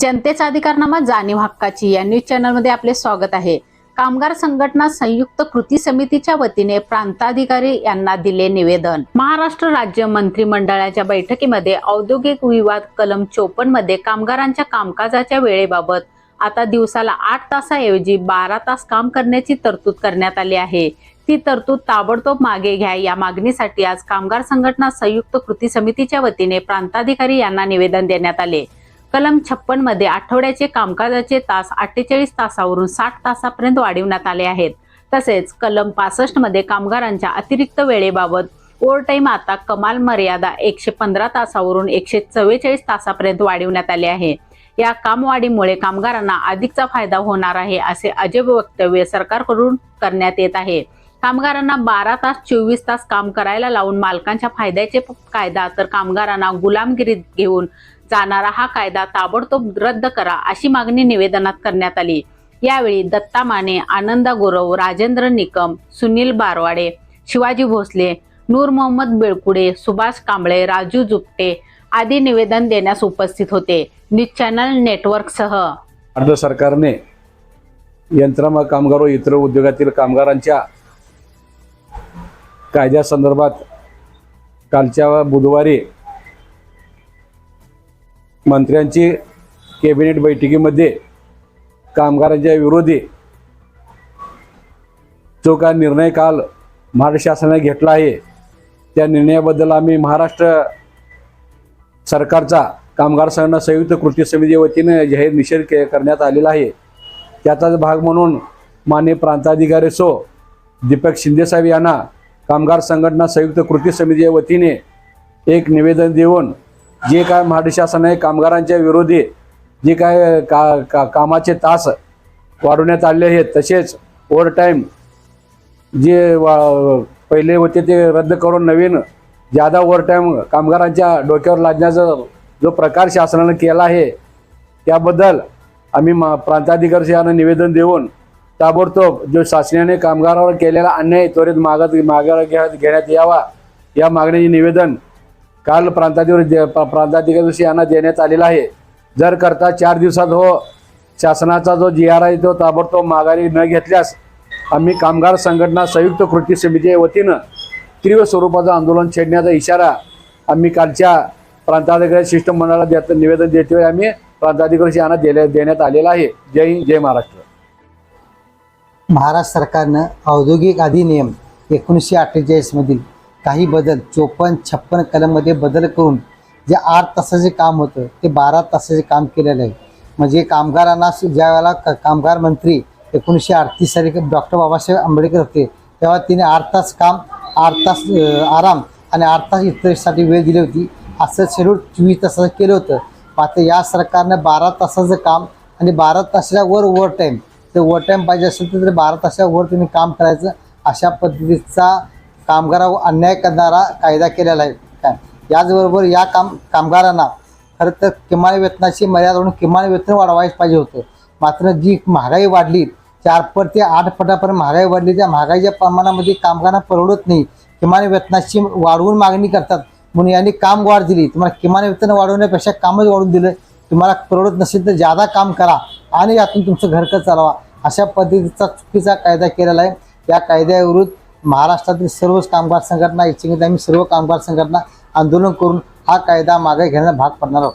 जनतेचा अधिकारनामा जाणीव हक्काची या न्यूज चॅनलमध्ये आपले स्वागत आहे. कामगार संघटना संयुक्त कृती समितीच्या वतीने प्रांताधिकारी यांना दिले निवेदन. महाराष्ट्र राज्य मंत्रिमंडळाच्या बैठकीमध्ये औद्योगिक विवाद कलम चोपन्नमध्ये कामगारांच्या कामकाजाच्या वेळेबाबत आता दिवसाला आठ तासाऐवजी बारा तास काम करण्याची तरतूद करण्यात आली आहे. ती तरतूद ताबडतोब मागे घ्या या मागणीसाठी आज कामगार संघटना संयुक्त कृती समितीच्या वतीने प्रांताधिकारी यांना निवेदन देण्यात आले. कलम छप्पनमध्ये आठवड्याचे कामकाजाचे तास अठ्ठेचाळीस तासावरून साठ तासापर्यंत वाढवण्यात आले आहेत. तसेच कलम पासष्टमध्ये कामगारांच्या अतिरिक्त वेळेबाबत ओव्हरटाईम आता कमाल मर्यादा एकशे पंधरा तासावरून एकशे चव्वेचाळीस तासापर्यंत वाढवण्यात आले आहे. या कामवाढीमुळे कामगारांना अधिकचा फायदा होणार आहे असे अजब वक्तव्य सरकारकडून करण्यात येत आहे. कामगारांना बारा तास चोवीस तास काम करायला लावून मालकांच्या फायद्याचे कायदा तर कामगारांना गुलामगिरीत घेऊन जाणारा हा कायदा ताबडतोब रद्द करा अशी मागणी निवेदनात करण्यात आली. यावेळी दत्ता माने आनंदा गुरव राजेंद्र निकम सुनील बारवाडे शिवाजी भोसले नूर मोहम्मद बेळकुडे सुभाष कांबळे राजू जुपटे आदी निवेदन देण्यास उपस्थित होते. न्यूज चॅनल नेटवर्कसह राज्य सरकारने यंत्रमाग कामगार व इतर उद्योगातील कामगारांच्या कायद्यासंदर्भात कालच्या बुधवारी मंत्र्यांची कॅबिनेट बैठकीमध्ये कामगारांच्या विरोधी जो काय निर्णय काल महाराष्ट्र शासनाने घेतला आहे त्या निर्णयाबद्दल आम्ही महाराष्ट्र सरकारचा कामगार संघटना संयुक्त कृती समिती वतीने जाहीर निषेध के करण्यात आलेला आहे. त्याचाच भाग म्हणून माननीय प्रांताधिकारी सो दीपक शिंदेसाहेब यांना कामगार संघटना संयुक्त कृती समितीच्या वतीने एक निवेदन देऊन जे काय महाराष्ट्र शासनाने कामगारांच्या विरोधी जे काय का, का कामाचे तास वाढवण्यात आले आहेत तसेच ओव्हर टाईम जे वा पहिले होते ते रद्द करून नवीन जादा ओव्हर टाईम कामगारांच्या डोक्यावर लादण्याचा जो प्रकार शासनानं केला आहे त्याबद्दल आम्ही मा प्रांताधिकारी यांना निवेदन देऊन ताबडतोब जो शासनाने कामगारावर केलेला अन्याय त्वरित मागत मागे घ्या घेण्यात यावा या मागणीचे निवेदन काल प्रांताधिकारी दे- प्रांताधिकारी यांना देण्यात आलेला आहे. जर करता चार दिवसात हो शासनाचा जो जी आर आहे तो ताबडतोब माघारी न घेतल्यास आम्ही कामगार संघटना संयुक्त कृती समितीच्या वतीनं तीव्र स्वरूपाचं आंदोलन छेडण्याचा इशारा आम्ही कालच्या प्रांताधिकारी शिष्टमंडळाला देत निवेदन देते आम्ही प्रांताधिकारी यांना देण्या देण्यात आलेला आहे. जय हिंद जय महाराष्ट्र. महाराष्ट्र सरकारनं औद्योगिक अधिनियम एकोणीसशे अठ्ठेचाळीसमधील काही बदल चोपन्न छप्पन कलममध्ये बदल करून जे आठ तासाचे काम होतं ते बारा तासाचे काम केलेलं आहे. म्हणजे कामगारांना ज्या वेळेला क कामगार मंत्री एकोणीसशे अडतीस साली डॉक्टर बाबासाहेब आंबेडकर होते तेव्हा तिने आठ तास काम आठ तास आराम आणि आठ तास इतरसाठी वेळ दिली होती. असं शेड्यूल चोवीस तासाचं केलं होतं. मात्र या सरकारनं बारा तासाचं काम आणि बारा तासाच्या वर ओव्हर टाईम तर ओव्हर टाईम पाहिजे असेल तर बारा तासाच्या वर तुम्ही काम करायचं अशा पद्धतीचा कामगारावर अन्याय करणारा कायदा केलेला आहे. काय? याचबरोबर या काम कामगारांना खरं तर किमान वेतनाची मर्यादा म्हणून किमान वेतन वाढवायच पाहिजे होतं. मात्र जी महागाई वाढली चार पट ते आठ पटापर्यंत महागाई वाढली त्या महागाईच्या प्रमाणामध्ये कामगारांना परवडत नाही. किमान वेतनाची वाढवून मागणी करतात. म्हणून यांनी काम वाढ दिली. तुम्हाला किमान वेतन वाढवण्यापेक्षा कामच वाढवून दिलं. तुम्हाला परवडत नसेल तर जादा काम करा आणि यातून तुमचं घरकं चालवा. अशा पद्धतीचा चुकीचा कायदा केलेला आहे. या कायद्याविरुद्ध महाराष्ट्रातील सर्वच कामगार संघटना इच्छित आम्ही सर्व कामगार संघटना आंदोलन करून हा कायदा मागे घेण्याचा भाग पडणार आहोत.